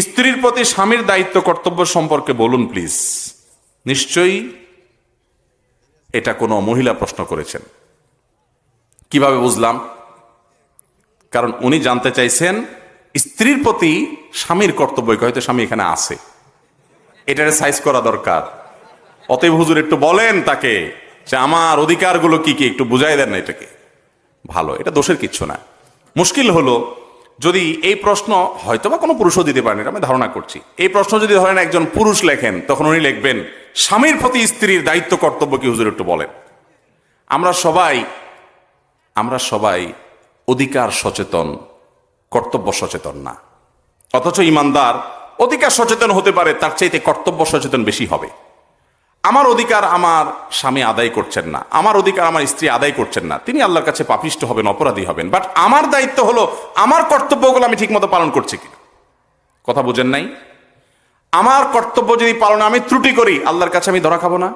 স্ত্রীর প্রতি স্বামীর দায়িত্ব, কর্তব্য সম্পর্কে বলুন প্লিজ নিশ্চয়ই এটা কোনো মহিলা প্রশ্ন করেছেন। কীভাবে বুঝলাম? কারণ উনি জানতে চাইছেন, স্ত্রীর প্রতি স্বামীর কর্তব্য হয়তো স্বামী এখানে আছে। এটার সাইজ করা দরকার। অতএব হুজুর একটু বলেন তাকে যে আমার অধিকারগুলো কি কি, একটু বুঝাই দেন না এটাকে। ভালো, এটা দোষের কিচ্ছু না। মুশকিল হলো যদি এই প্রশ্ন হয়তো বা কোনো পুরুষও দিতে পারেন আমি ধারণা করছি। এই প্রশ্ন যদি ধরেন একজন পুরুষ লেখেন, তখন উনি লিখবেন, স্বামীর প্রতি স্ত্রীর দায়িত্ব কর্তব্য কি? হুজুর একটু বলেন। আমরা সবাই আমরা সবাই অধিকার সচেতন, কর্তব্য সচেতন না। অথচ ইমানদার অধিকার সচেতন হতে পারে, তার চাইতে কর্তব্য সচেতন বেশি হবে। আমার অধিকার আমার স্বামী আদায় করছেন না, আমার অধিকার আমার স্ত্রী আদায় করছেন না, তিনি আল্লাহর কাছে পাপিষ্ট হবেন, অপরাধী হবেন বাট আমার দায়িত্ব হলো, আমার কর্তব্যগুলো আমি ঠিকমতো পালন করছি কিনা? কথা বুঝেন নাই? আমার কর্তব্য যদি পালনে আমি ত্রুটি করি, আল্লাহর কাছে আমি ধরা খাব না?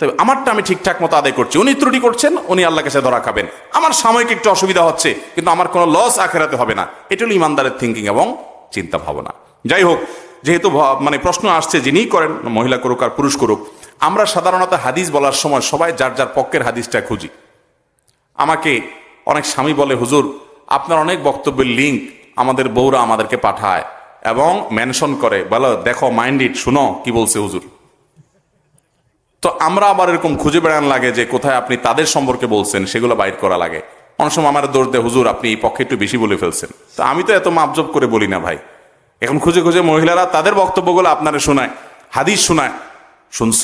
তবে আমারটা আমি ঠিকঠাক মতো আদায় করছি। উনি ত্রুটি করছেন, উনি আল্লাহর কাছে ধরা খাবেন। আমার সাময়িক একটু অসুবিধা হচ্ছে, কিন্তু আমার কোনো লস আখেরাতে হবে না। এটা হলো ইমানদারের থিঙ্কিং এবং চিন্তা ভাবনা। যাই হোক, যেহেতু মানে প্রশ্ন আসছে যিনিই করেন, মহিলা করুক আর পুরুষ করুক আমরা সাধারণত হাদিস বলার সময় সবাই যার যার পক্ষের হাদিসটা খুঁজি। আমাকে অনেক স্বামী বলে, হুজুর, আপনার অনেক বক্তব্যের লিঙ্ক আমাদের বউরা আমাদেরকে পাঠায় এবং মেনশন করে। বলো, দেখো মাইন্ড ইট শুনো, কি বলছে হুজুর? তো আমরা আবার এরকম খুঁজে বেড়ান লাগে যে কোথায় আপনি তাদের সম্পর্কে বলছেন, সেগুলো বাইর করা লাগে। অনেক সময় আমার দোষ দেয়, হুজুর, আপনি এই পক্ষে একটু বেশি বলে ফেলছেন। তো আমি তো এত মাপজব করে বলি না ভাই। এখন খুঁজে খুঁজে মহিলারা তাদের বক্তব্যগুলো আপনারা শোনায়, হাদিস শোনায়। শুনছ?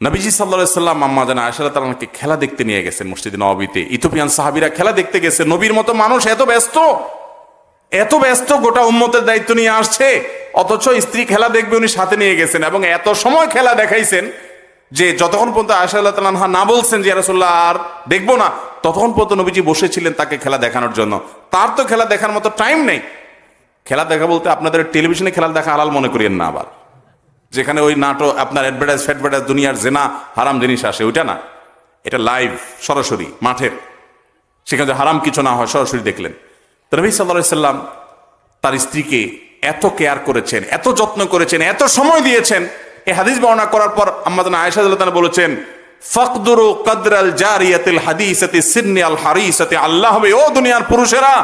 নবীজি সাল্লা সাল্লাম আম্মা জানা আয়সা তালাকে খেলা দেখতে নিয়ে গেছেন মসজিদ নবীতে ইথোপিয়ান সাহাবিরা খেলা দেখতে গেছে। নবীর মতো মানুষ এত ব্যস্ত এত ব্যস্ত গোটা উম্মতের দায়িত্ব নিয়ে আসছে, অথচ স্ত্রী খেলা দেখবে উনি সাথে নিয়ে গেছেন এবং এত সময় খেলা দেখাইছেন যে যতক্ষণ পর্যন্ত আয়সা আল্লাহ না বলছেন যে রাসুল্লাহ আর দেখব না, ততক্ষণ পর্যন্ত নবীজি বসেছিলেন তাকে খেলা দেখানোর জন্য। তার তো খেলা দেখার মতো টাইম নেই। খেলা দেখা বলতে আপনাদের টেলিভিশনে খেলা দেখা আলাল মনে করিয়েন না আবার। যেখানে ওই নাটক আপনার অ্যাডভার্টাইজ ফ্যাডভার্টাইজ দুনিয়ার জেনা হারাম জিনিস আসে, ওইটা না। এটা লাইভ সরাসরি মাঠের সেখানে হারাম কিছু না হয়, সরাসরি দেখলেন। তো নবী সাল্লাম তার স্ত্রীকে এত কেয়ার করেছেন, এত যত্ন করেছেন, এত সময় দিয়েছেন। এই হাদিস বর্ণনা করার পর আমাদের আয়েশা বলেছেন, ফকদুরু কদরাল জারিয়াতিল হাদিসাতি সিন্নি আল হারিসাতি, আল্লাহ হবে, ও দুনিয়ার পুরুষেরা,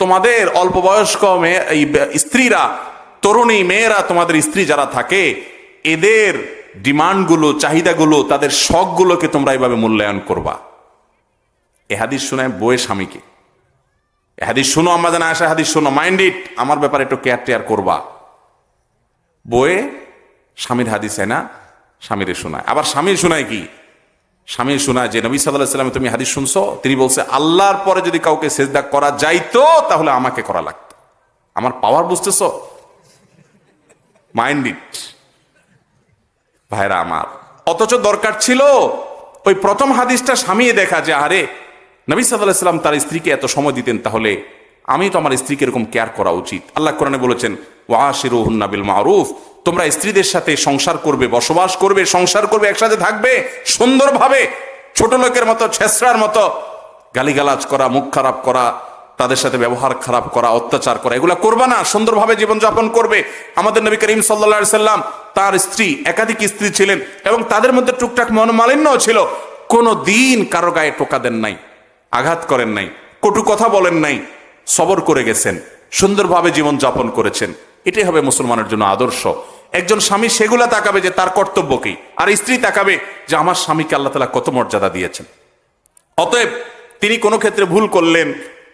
তোমাদের অল্প বয়স্ক মেয়ে স্ত্রীরা, তরুণী মেয়েরা, তোমাদের স্ত্রী যারা থাকে এদের ডিমান্ডগুলো, চাহিদাগুলো, তাদের শখগুলোকে তোমরা এইভাবে মূল্যায়ন করবা। এহাদিস হাদিস শোনায় বইয়ের স্বামীকে। এহাদিস হাদিস শুনো আমরা জানা আসা হাদিস শোনো। মাইন্ড ইট, আমার ব্যাপারে একটু কেয়ার টেয়ার করবা। বইয়ে স্বামীর হাদিস হয় না, স্বামীরে শোনায়। আবার স্বামীর শোনায় কি? স্বামীর শোনায় যে নবী সাল্লাহ তুমি হাদিস শুনছো, তিনি বলছে, আল্লাহর পরে যদি কাউকে সেজদা করা যাইতো, তাহলে আমাকে করা লাগতো। আমার পাওয়ার বুঝতেছো? Mind it. ভাইরা আমার, অথচ দরকার ছিল ওই প্রথম হাদিসটা স্বামীয়ে দেখা যে, আরে, নবী সাল্লাহ সাল্লাম তার স্ত্রীকে এত সময় দিতেন, তাহলে আমি তো আমার স্ত্রীকে এরকম কেয়ার করা উচিত। আল্লাহ কোরআনে বলেছেন ওয়াশিরুহন্নাবিল মারুফ তোমরা স্ত্রীদের সাথে সংসার করবে, বসবাস করবে, সংসার করবে, একসাথে থাকবে, সুন্দরভাবে, ছোট লোকের মতো ছেসরার মতো, গালিগালাজ করা, মুখ খারাপ করা তাদের সাথে ব্যবহার খারাপ করা, অত্যাচার করা, এগুলো করবে না, সুন্দরভাবে জীবনযাপন করবে। আমাদের নবী করিম সাল্লা সাল্লাম তার স্ত্রী, একাধিক স্ত্রী ছিলেন এবং তাদের মধ্যে টুকটাক মনোমালিন্যও ছিল। কোনো দিন কারও গায়ে টোকা দেন নাই, আঘাত করেন নাই, কটু কথা বলেন নাই, সবর করে গেছেন, সুন্দরভাবে জীবন যাপন করেছেন। এটাই হবে মুসলমানের জন্য আদর্শ। একজন স্বামী সেগুলা তাকাবে যে তার কর্তব্য কি, আর স্ত্রী তাকাবে যে আমার স্বামীকে আল্লাহ তালা কত মর্যাদা দিয়েছেন। অতএব তিনি কোনো ক্ষেত্রে ভুল করলেন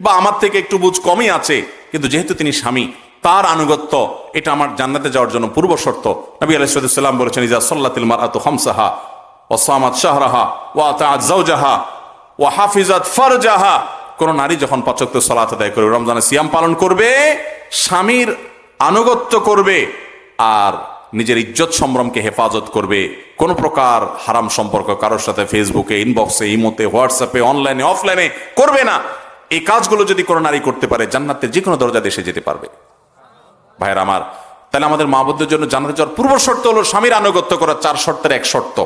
বা আমার থেকে একটু বুঝ কমই আছে, কিন্তু যেহেতু তিনি স্বামী, তার আনুগত্য, এটা আমার জান্নাতে যাওয়ার জন্য পূর্ব শর্ত। নবী আলাইসাল্লাম বলেছেন, ইজা সাল্লাতিল মার আত হমসাহা সামাদ শাহরাহা ও আতাজ জাহা ও হাফিজাত ফরজাহা। কোন নারী যখন পাচক্ত সলাত আদায় করবে, রমজানে সিয়াম পালন করবে, স্বামীর আনুগত্য করবে, আর নিজের ইজ্জত সম্ভ্রমকে হেফাজত করবে, কোন প্রকার হারাম সম্পর্ক কারোর সাথে ফেসবুকে ইনবক্সে ইমোতে হোয়াটসঅ্যাপে অনলাইনে অফলাইনে করবে না। এই কাজগুলো যদি কোনো নারী করতে পারে, জান্নাতের যে কোনো দরজা দেশে যেতে পারবে। ভাইয়ের আমার, তাহলে আমাদের মা মাহবুদের জন্য জানাতে যাওয়ার পূর্ব শর্ত হলো স্বামীর আনুগত্য করা, চার শর্তের এক শর্ত।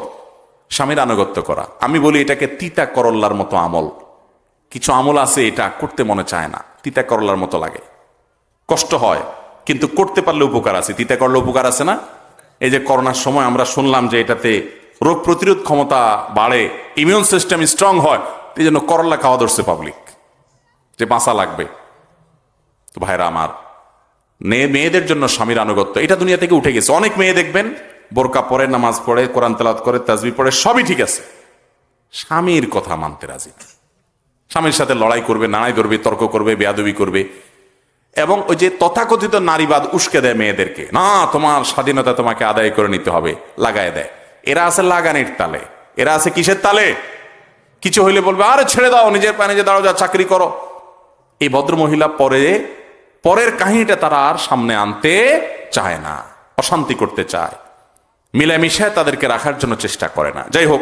স্বামীর আনুগত্য করা। আমি বলি এটাকে তিতা করল্লার মতো আমল। কিছু আমল আছে এটা করতে মনে চায় না। তিতা করল্লার মতো লাগে। কষ্ট হয়, কিন্তু করতে পারলে উপকার আছে। তিতা করলে উপকার আছে না? এই যে করোনার সময় আমরা শুনলাম যে এটাতে রোগ প্রতিরোধ ক্ষমতা বাড়ে ইমিউন সিস্টেম স্ট্রং হয়, এই জন্য করল্লা খাওয়া ধরছে পাবলিক যে বাঁচা লাগবে। তো ভাইরা আমার, মেয়ে, মেয়েদের জন্য স্বামীর আনুগত্য, এটা দুনিয়া থেকে উঠে গেছে। অনেক মেয়ে দেখবেন, বোরকা পড়ে নামাজ পড়ে, কোরআন তেলাত করে তাজবি পড়ে, সবই ঠিক আছে। স্বামীর কথা মানতে রাজি। স্বামীর সাথে লড়াই করবে, নাড়াই ধরবে, তর্ক করবে, বেয়াদবি করবে। এবং ওই যে তথাকথিত নারীবাদ উস্কে দেয় মেয়েদেরকে, না, তোমার স্বাধীনতা তোমাকে আদায় করে নিতে হবে, লাগায় দেয়। এরা আছে লাগানের তালে। এরা আছে কিসের তালে? কিছু হইলে বলবে, আরে ছেড়ে দাও, নিজের পায়ে নিজে দাঁড়াও, যা চাকরি করো। এই ভদ্র মহিলা পরে, পরের কাহিনীটা তারা আর সামনে আনতে চায় না, অশান্তি করতে চায়। মিলামিশায় তাদেরকে রাখার জন্য চেষ্টা করে না। যাই হোক,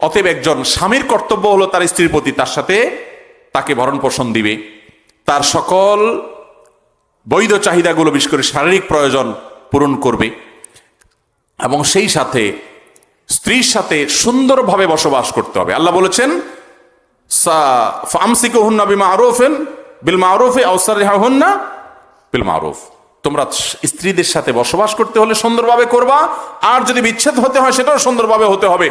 অতএব একজন স্বামীর কর্তব্য হলো তার স্ত্রীর প্রতি তার সাথে তাকে ভরণ পোষণ দিবে। তার সকল বৈধ চাহিদাগুলো, বিশেষ করে শারীরিক প্রয়োজন পূরণ করবে। এবং সেই সাথে স্ত্রীর সাথে সুন্দরভাবে বসবাস করতে হবে। আল্লাহ বলেছেন সা ফামসিকুহুন্না বিমা আরুফেন বিল মারুফে হন না বিল মারুফ। তোমরা স্ত্রীদের সাথে বসবাস করতে হলে সুন্দরভাবে করবা, আর যদি বিচ্ছেদ হতে হয় সেটাও সুন্দরভাবে হতে হবে।